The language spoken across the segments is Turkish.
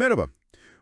Merhaba.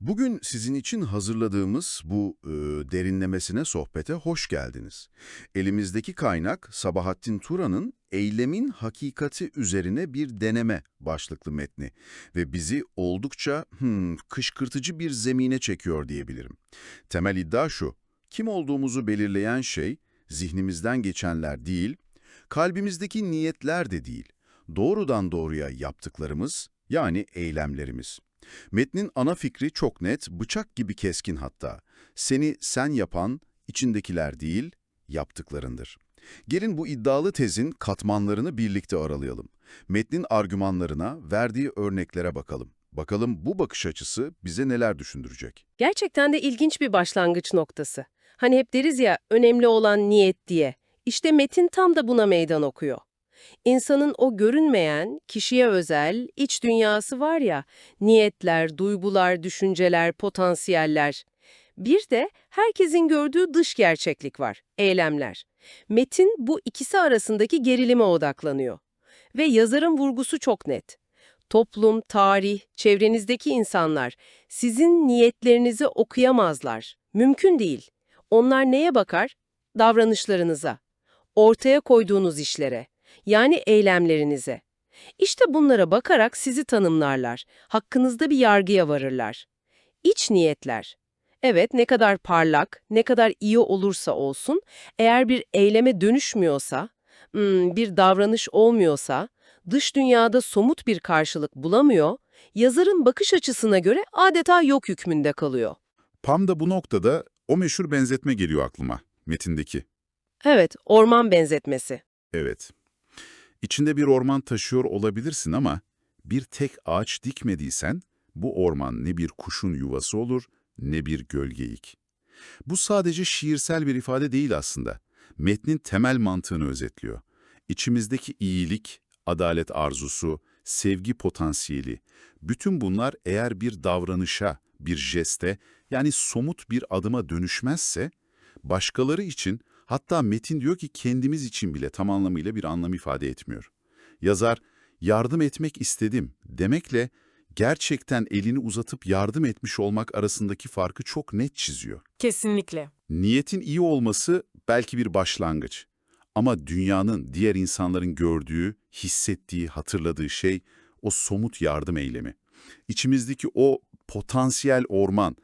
Bugün sizin için hazırladığımız bu e, derinlemesine sohbete hoş geldiniz. Elimizdeki kaynak Sabahattin Turan'ın Eylemin Hakikati Üzerine Bir Deneme başlıklı metni ve bizi oldukça hmm, kışkırtıcı bir zemine çekiyor diyebilirim. Temel iddia şu, kim olduğumuzu belirleyen şey zihnimizden geçenler değil, kalbimizdeki niyetler de değil, doğrudan doğruya yaptıklarımız yani eylemlerimiz. Metnin ana fikri çok net, bıçak gibi keskin hatta. Seni sen yapan, içindekiler değil, yaptıklarındır. Gelin bu iddialı tezin katmanlarını birlikte aralayalım. Metnin argümanlarına, verdiği örneklere bakalım. Bakalım bu bakış açısı bize neler düşündürecek? Gerçekten de ilginç bir başlangıç noktası. Hani hep deriz ya önemli olan niyet diye. İşte metin tam da buna meydan okuyor. İnsanın o görünmeyen, kişiye özel, iç dünyası var ya, niyetler, duygular, düşünceler, potansiyeller. Bir de herkesin gördüğü dış gerçeklik var, eylemler. Metin bu ikisi arasındaki gerilime odaklanıyor. Ve yazarın vurgusu çok net. Toplum, tarih, çevrenizdeki insanlar sizin niyetlerinizi okuyamazlar. Mümkün değil. Onlar neye bakar? Davranışlarınıza, ortaya koyduğunuz işlere, yani eylemlerinize. İşte bunlara bakarak sizi tanımlarlar, hakkınızda bir yargıya varırlar. İç niyetler. Evet, ne kadar parlak, ne kadar iyi olursa olsun, eğer bir eyleme dönüşmüyorsa, hmm, bir davranış olmuyorsa, dış dünyada somut bir karşılık bulamıyor, yazarın bakış açısına göre adeta yok hükmünde kalıyor. Pam da bu noktada o meşhur benzetme geliyor aklıma, metindeki. Evet, orman benzetmesi. Evet. İçinde bir orman taşıyor olabilirsin ama bir tek ağaç dikmediysen bu orman ne bir kuşun yuvası olur ne bir gölgeyik. Bu sadece şiirsel bir ifade değil aslında. Metnin temel mantığını özetliyor. İçimizdeki iyilik, adalet arzusu, sevgi potansiyeli, bütün bunlar eğer bir davranışa, bir jeste yani somut bir adıma dönüşmezse, başkaları için hatta metin diyor ki kendimiz için bile tam anlamıyla bir anlam ifade etmiyor. Yazar, yardım etmek istedim demekle gerçekten elini uzatıp yardım etmiş olmak arasındaki farkı çok net çiziyor. Kesinlikle. Niyetin iyi olması belki bir başlangıç. Ama dünyanın, diğer insanların gördüğü, hissettiği, hatırladığı şey o somut yardım eylemi. İçimizdeki o potansiyel orman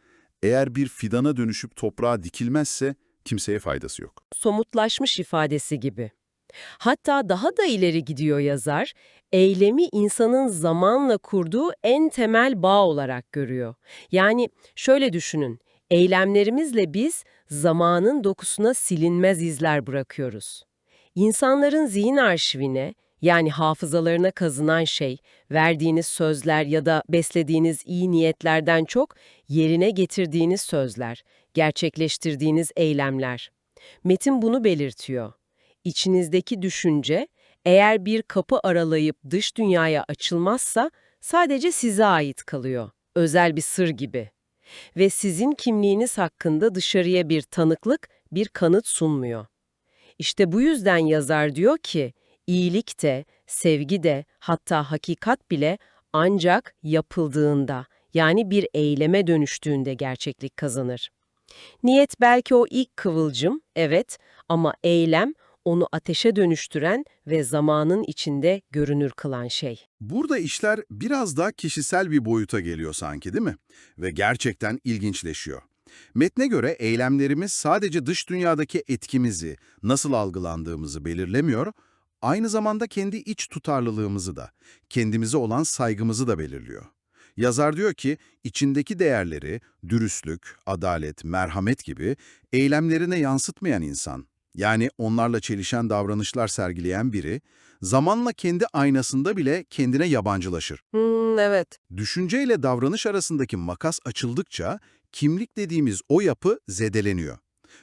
eğer bir fidana dönüşüp toprağa dikilmezse kimseye faydası yok. somutlaşmış ifadesi gibi. Hatta daha da ileri gidiyor yazar, eylemi insanın zamanla kurduğu en temel bağ olarak görüyor. Yani şöyle düşünün, eylemlerimizle biz zamanın dokusuna silinmez izler bırakıyoruz. İnsanların zihin arşivine, yani hafızalarına kazınan şey, verdiğiniz sözler ya da beslediğiniz iyi niyetlerden çok yerine getirdiğiniz sözler, gerçekleştirdiğiniz eylemler. Metin bunu belirtiyor. İçinizdeki düşünce, eğer bir kapı aralayıp dış dünyaya açılmazsa sadece size ait kalıyor. Özel bir sır gibi. Ve sizin kimliğiniz hakkında dışarıya bir tanıklık, bir kanıt sunmuyor. İşte bu yüzden yazar diyor ki, iyilik de, sevgi de, hatta hakikat bile ancak yapıldığında, yani bir eyleme dönüştüğünde gerçeklik kazanır. Niyet belki o ilk kıvılcım, evet, ama eylem onu ateşe dönüştüren ve zamanın içinde görünür kılan şey. Burada işler biraz daha kişisel bir boyuta geliyor sanki değil mi? Ve gerçekten ilginçleşiyor. Metne göre eylemlerimiz sadece dış dünyadaki etkimizi, nasıl algılandığımızı belirlemiyor, aynı zamanda kendi iç tutarlılığımızı da, kendimize olan saygımızı da belirliyor. Yazar diyor ki, içindeki değerleri, dürüstlük, adalet, merhamet gibi eylemlerine yansıtmayan insan, yani onlarla çelişen davranışlar sergileyen biri, zamanla kendi aynasında bile kendine yabancılaşır. Hmm, evet. Düşünceyle davranış arasındaki makas açıldıkça kimlik dediğimiz o yapı zedeleniyor.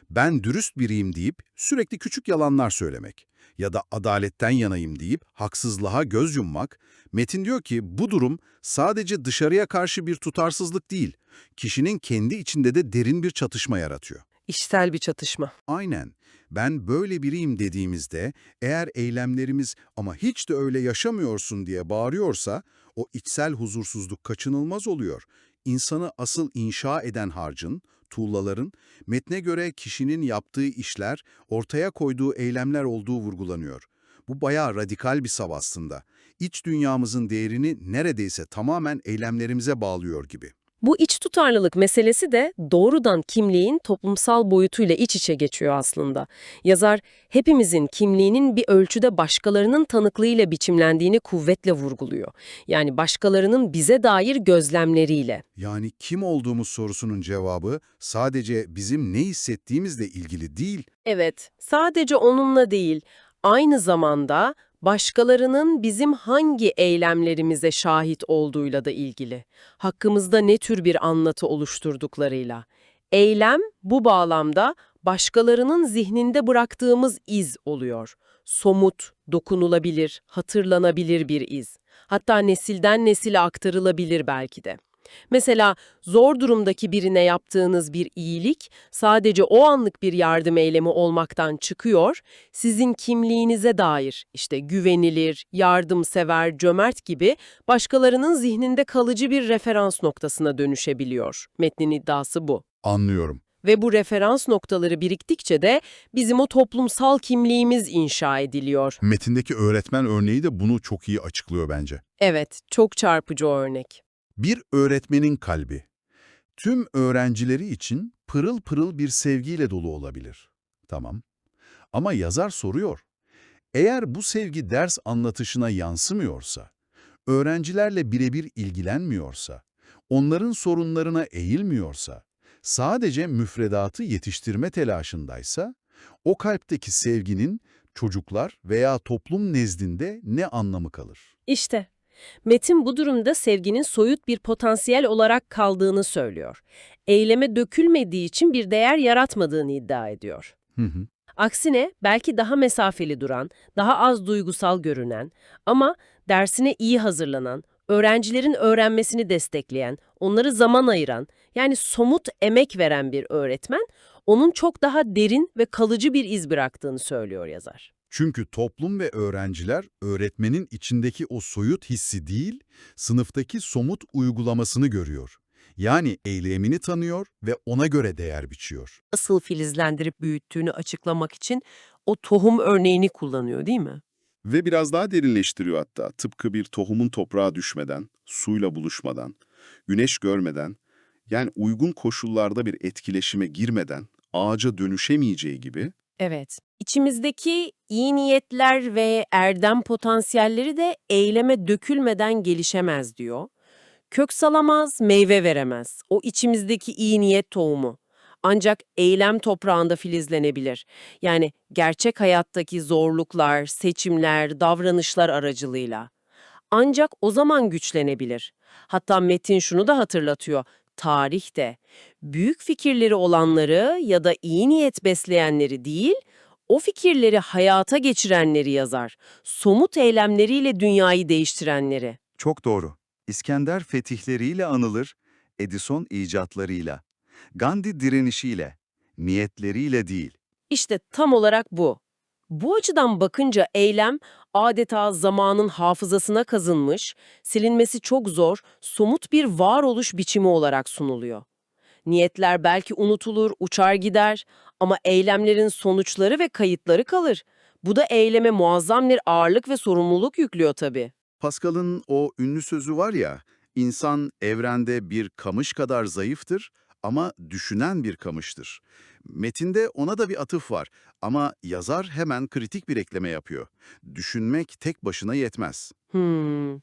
Ben dürüst biriyim deyip sürekli küçük yalanlar söylemek ya da adaletten yanayım deyip haksızlığa göz yummak, Metin diyor ki bu durum sadece dışarıya karşı bir tutarsızlık değil, kişinin kendi içinde de derin bir çatışma yaratıyor. İşsel bir çatışma. Aynen. Ben böyle biriyim dediğimizde eğer eylemlerimiz ama hiç de öyle yaşamıyorsun diye bağırıyorsa o içsel huzursuzluk kaçınılmaz oluyor. insanı asıl inşa eden harcın, tuğlaların, metne göre kişinin yaptığı işler, ortaya koyduğu eylemler olduğu vurgulanıyor. Bu bayağı radikal bir sav aslında. İç dünyamızın değerini neredeyse tamamen eylemlerimize bağlıyor gibi. Bu iç tutarlılık meselesi de doğrudan kimliğin toplumsal boyutuyla iç içe geçiyor aslında. Yazar, hepimizin kimliğinin bir ölçüde başkalarının tanıklığıyla biçimlendiğini kuvvetle vurguluyor. Yani başkalarının bize dair gözlemleriyle. Yani kim olduğumuz sorusunun cevabı sadece bizim ne hissettiğimizle ilgili değil, Evet, sadece onunla değil, aynı zamanda başkalarının bizim hangi eylemlerimize şahit olduğuyla da ilgili. Hakkımızda ne tür bir anlatı oluşturduklarıyla. Eylem bu bağlamda başkalarının zihninde bıraktığımız iz oluyor. Somut, dokunulabilir, hatırlanabilir bir iz. Hatta nesilden nesile aktarılabilir belki de. Mesela zor durumdaki birine yaptığınız bir iyilik sadece o anlık bir yardım eylemi olmaktan çıkıyor, sizin kimliğinize dair işte güvenilir, yardımsever, cömert gibi başkalarının zihninde kalıcı bir referans noktasına dönüşebiliyor. Metnin iddiası bu. anlıyorum. Ve bu referans noktaları biriktikçe de bizim o toplumsal kimliğimiz inşa ediliyor. Metindeki öğretmen örneği de bunu çok iyi açıklıyor bence. Evet, çok çarpıcı örnek. Bir öğretmenin kalbi. Tüm öğrencileri için pırıl pırıl bir sevgiyle dolu olabilir. Tamam. Ama yazar soruyor. Eğer bu sevgi ders anlatışına yansımıyorsa, öğrencilerle birebir ilgilenmiyorsa, onların sorunlarına eğilmiyorsa, sadece müfredatı yetiştirme telaşındaysa, o kalpteki sevginin çocuklar veya toplum nezdinde ne anlamı kalır? İşte, Metin bu durumda sevginin soyut bir potansiyel olarak kaldığını söylüyor. Eyleme dökülmediği için bir değer yaratmadığını iddia ediyor. Hı hı. Aksine belki daha mesafeli duran, daha az duygusal görünen ama dersine iyi hazırlanan, öğrencilerin öğrenmesini destekleyen, onları zaman ayıran, yani somut emek veren bir öğretmen, onun çok daha derin ve kalıcı bir iz bıraktığını söylüyor yazar. Çünkü toplum ve öğrenciler öğretmenin içindeki o soyut hissi değil, sınıftaki somut uygulamasını görüyor. Yani eylemini tanıyor ve ona göre değer biçiyor. Asıl filizlendirip büyüttüğünü açıklamak için o tohum örneğini kullanıyor değil mi? Ve biraz daha derinleştiriyor hatta. Tıpkı bir tohumun toprağa düşmeden, suyla buluşmadan, güneş görmeden, yani uygun koşullarda bir etkileşime girmeden ağaca dönüşemeyeceği gibi Evet. İçimizdeki iyi niyetler ve erdem potansiyelleri de eyleme dökülmeden gelişemez diyor. Kök salamaz, meyve veremez. O içimizdeki iyi niyet tohumu. Ancak eylem toprağında filizlenebilir. Yani gerçek hayattaki zorluklar, seçimler, davranışlar aracılığıyla. Ancak o zaman güçlenebilir. Hatta Metin şunu da hatırlatıyor. Tarihte büyük fikirleri olanları ya da iyi niyet besleyenleri değil, o fikirleri hayata geçirenleri yazar. Somut eylemleriyle dünyayı değiştirenleri. Çok doğru. İskender fetihleriyle anılır, Edison icatlarıyla, Gandhi direnişiyle, niyetleriyle değil. İşte tam olarak bu. Bu açıdan bakınca eylem adeta zamanın hafızasına kazınmış, silinmesi çok zor, somut bir varoluş biçimi olarak sunuluyor. Niyetler belki unutulur, uçar gider ama eylemlerin sonuçları ve kayıtları kalır. Bu da eyleme muazzam bir ağırlık ve sorumluluk yüklüyor tabii. Pascal'ın o ünlü sözü var ya, insan evrende bir kamış kadar zayıftır ama düşünen bir kamıştır. Metinde ona da bir atıf var ama yazar hemen kritik bir ekleme yapıyor. Düşünmek tek başına yetmez. Hmm,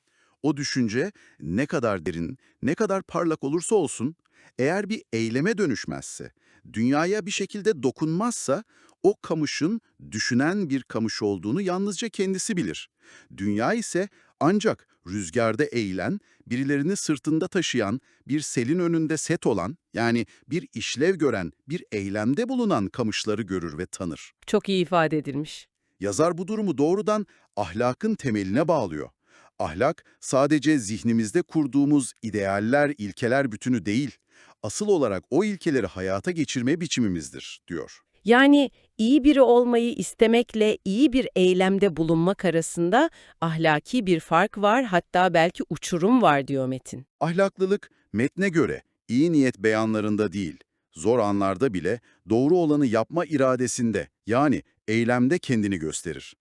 O düşünce ne kadar derin, ne kadar parlak olursa olsun, eğer bir eyleme dönüşmezse, dünyaya bir şekilde dokunmazsa, o kamışın düşünen bir kamış olduğunu yalnızca kendisi bilir. Dünya ise ancak rüzgarda eğilen, birilerini sırtında taşıyan, bir selin önünde set olan, yani bir işlev gören, bir eylemde bulunan kamışları görür ve tanır. çok iyi ifade edilmiş. Yazar bu durumu doğrudan ahlakın temeline bağlıyor. Ahlak sadece zihnimizde kurduğumuz idealler, ilkeler bütünü değil, asıl olarak o ilkeleri hayata geçirme biçimimizdir, diyor. Yani iyi biri olmayı istemekle iyi bir eylemde bulunmak arasında ahlaki bir fark var, hatta belki uçurum var diyor Metin. Ahlaklılık Metne göre iyi niyet beyanlarında değil, zor anlarda bile doğru olanı yapma iradesinde yani eylemde kendini gösterir.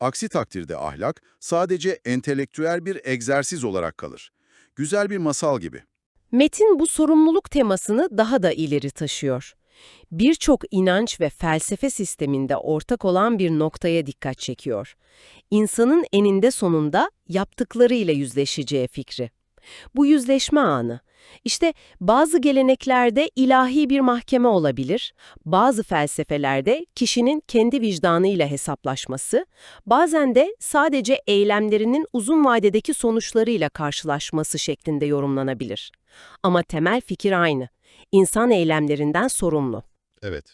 Aksi takdirde ahlak sadece entelektüel bir egzersiz olarak kalır. Güzel bir masal gibi. Metin bu sorumluluk temasını daha da ileri taşıyor. Birçok inanç ve felsefe sisteminde ortak olan bir noktaya dikkat çekiyor. İnsanın eninde sonunda yaptıklarıyla yüzleşeceği fikri. Bu yüzleşme anı. İşte bazı geleneklerde ilahi bir mahkeme olabilir, bazı felsefelerde kişinin kendi vicdanıyla hesaplaşması, bazen de sadece eylemlerinin uzun vadedeki sonuçlarıyla karşılaşması şeklinde yorumlanabilir. Ama temel fikir aynı. İnsan eylemlerinden sorumlu. Evet.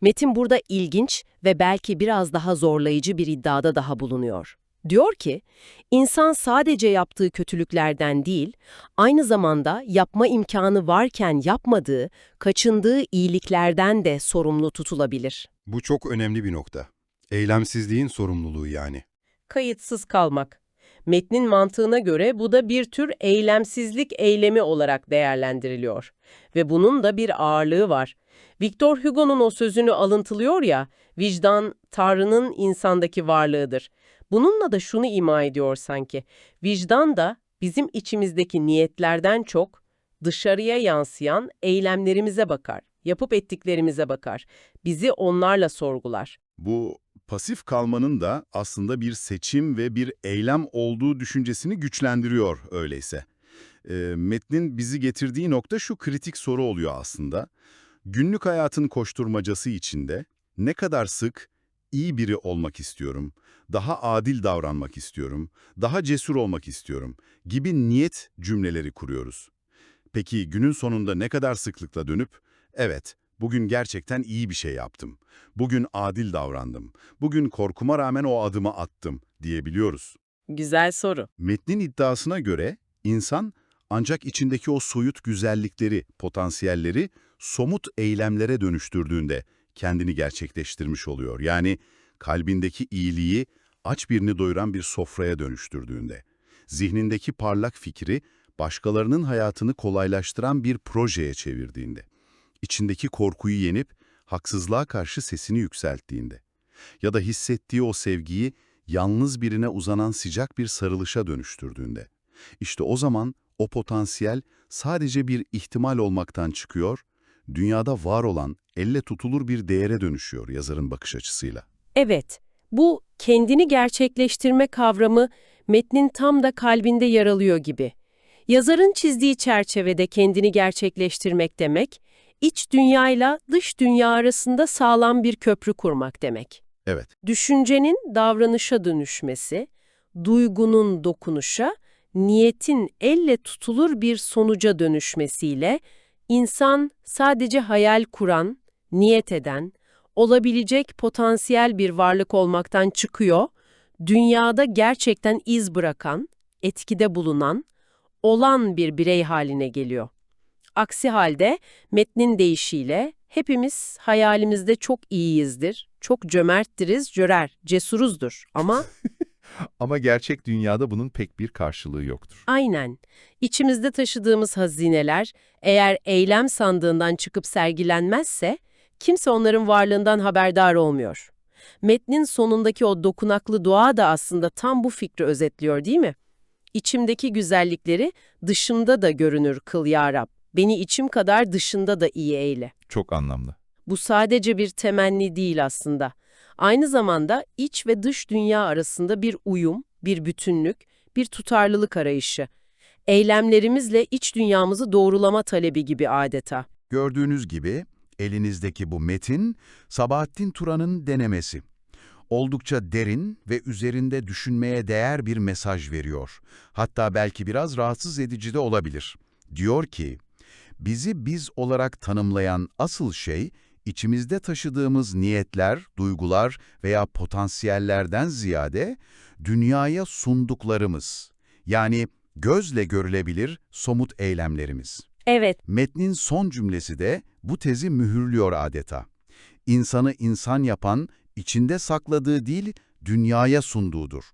Metin burada ilginç ve belki biraz daha zorlayıcı bir iddiada daha bulunuyor. Diyor ki, insan sadece yaptığı kötülüklerden değil, aynı zamanda yapma imkanı varken yapmadığı, kaçındığı iyiliklerden de sorumlu tutulabilir. Bu çok önemli bir nokta. Eylemsizliğin sorumluluğu yani. Kayıtsız kalmak. Metnin mantığına göre bu da bir tür eylemsizlik eylemi olarak değerlendiriliyor. Ve bunun da bir ağırlığı var. Victor Hugo'nun o sözünü alıntılıyor ya, vicdan Tanrı'nın insandaki varlığıdır. Bununla da şunu ima ediyor sanki, vicdan da bizim içimizdeki niyetlerden çok dışarıya yansıyan eylemlerimize bakar, yapıp ettiklerimize bakar, bizi onlarla sorgular. Bu pasif kalmanın da aslında bir seçim ve bir eylem olduğu düşüncesini güçlendiriyor öyleyse. E, metnin bizi getirdiği nokta şu kritik soru oluyor aslında. Günlük hayatın koşturmacası içinde ne kadar sık iyi biri olmak istiyorum, daha adil davranmak istiyorum, daha cesur olmak istiyorum gibi niyet cümleleri kuruyoruz. Peki günün sonunda ne kadar sıklıkla dönüp, evet bugün gerçekten iyi bir şey yaptım, bugün adil davrandım, bugün korkuma rağmen o adımı attım diyebiliyoruz. Güzel soru. Metnin iddiasına göre insan ancak içindeki o soyut güzellikleri, potansiyelleri somut eylemlere dönüştürdüğünde kendini gerçekleştirmiş oluyor. Yani kalbindeki iyiliği aç birini doyuran bir sofraya dönüştürdüğünde, zihnindeki parlak fikri başkalarının hayatını kolaylaştıran bir projeye çevirdiğinde, içindeki korkuyu yenip haksızlığa karşı sesini yükselttiğinde ya da hissettiği o sevgiyi yalnız birine uzanan sıcak bir sarılışa dönüştürdüğünde. İşte o zaman o potansiyel sadece bir ihtimal olmaktan çıkıyor, dünyada var olan elle tutulur bir değere dönüşüyor yazarın bakış açısıyla. Evet, bu kendini gerçekleştirme kavramı metnin tam da kalbinde yer alıyor gibi. Yazarın çizdiği çerçevede kendini gerçekleştirmek demek, iç dünyayla dış dünya arasında sağlam bir köprü kurmak demek. Evet, Düşüncenin davranışa dönüşmesi, duygunun dokunuşa, niyetin elle tutulur bir sonuca dönüşmesiyle insan sadece hayal kuran, niyet eden, olabilecek potansiyel bir varlık olmaktan çıkıyor, dünyada gerçekten iz bırakan, etkide bulunan, olan bir birey haline geliyor. Aksi halde metnin deyişiyle hepimiz hayalimizde çok iyiyizdir, çok cömerttiriz, cörer, cesuruzdur ama Ama gerçek dünyada bunun pek bir karşılığı yoktur. aynen içimizde taşıdığımız hazineler eğer eylem sandığından çıkıp sergilenmezse kimse onların varlığından haberdar olmuyor. Metnin sonundaki o dokunaklı dua da aslında tam bu fikri özetliyor değil mi? İçimdeki güzellikleri dışımda da görünür kıl ya Rab. Beni içim kadar dışında da iyi eyle. Çok anlamlı. Bu sadece bir temenni değil aslında. Aynı zamanda iç ve dış dünya arasında bir uyum, bir bütünlük, bir tutarlılık arayışı. Eylemlerimizle iç dünyamızı doğrulama talebi gibi adeta. gördüğünüz gibi elinizdeki bu metin Sabahattin Turan'ın denemesi. Oldukça derin ve üzerinde düşünmeye değer bir mesaj veriyor. Hatta belki biraz rahatsız edici de olabilir. Diyor ki, bizi biz olarak tanımlayan asıl şey, içimizde taşıdığımız niyetler, duygular veya potansiyellerden ziyade dünyaya sunduklarımız. Yani gözle görülebilir somut eylemlerimiz. Evet, Metnin son cümlesi de bu tezi mühürlüyor adeta. İnsanı insan yapan, içinde sakladığı değil, dünyaya sunduğudur.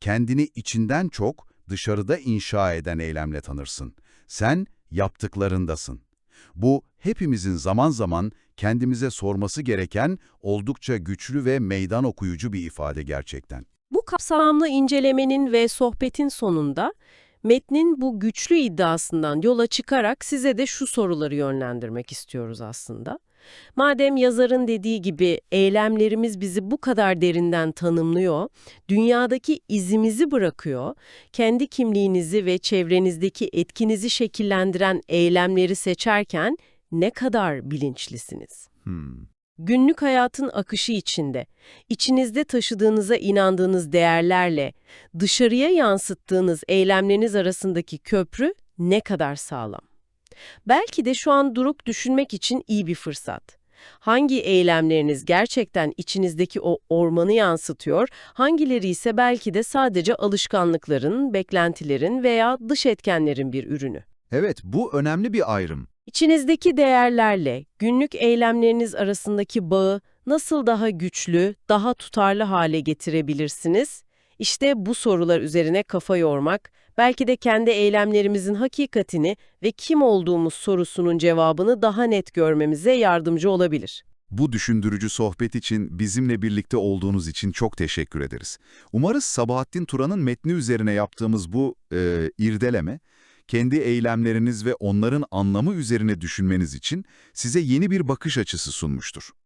Kendini içinden çok, dışarıda inşa eden eylemle tanırsın. Sen yaptıklarındasın. Bu hepimizin zaman zaman kendimize sorması gereken oldukça güçlü ve meydan okuyucu bir ifade gerçekten. Bu kapsamlı incelemenin ve sohbetin sonunda metnin bu güçlü iddiasından yola çıkarak size de şu soruları yönlendirmek istiyoruz aslında. Madem yazarın dediği gibi eylemlerimiz bizi bu kadar derinden tanımlıyor, dünyadaki izimizi bırakıyor, kendi kimliğinizi ve çevrenizdeki etkinizi şekillendiren eylemleri seçerken ne kadar bilinçlisiniz? Hmm. Günlük hayatın akışı içinde, içinizde taşıdığınıza inandığınız değerlerle, dışarıya yansıttığınız eylemleriniz arasındaki köprü ne kadar sağlam? Belki de şu an durup düşünmek için iyi bir fırsat. Hangi eylemleriniz gerçekten içinizdeki o ormanı yansıtıyor, hangileri ise belki de sadece alışkanlıkların, beklentilerin veya dış etkenlerin bir ürünü? Evet, bu önemli bir ayrım. İçinizdeki değerlerle günlük eylemleriniz arasındaki bağı nasıl daha güçlü, daha tutarlı hale getirebilirsiniz? İşte bu sorular üzerine kafa yormak, belki de kendi eylemlerimizin hakikatini ve kim olduğumuz sorusunun cevabını daha net görmemize yardımcı olabilir. Bu düşündürücü sohbet için bizimle birlikte olduğunuz için çok teşekkür ederiz. Umarız Sabahattin Turan'ın metni üzerine yaptığımız bu e, irdeleme, kendi eylemleriniz ve onların anlamı üzerine düşünmeniz için size yeni bir bakış açısı sunmuştur.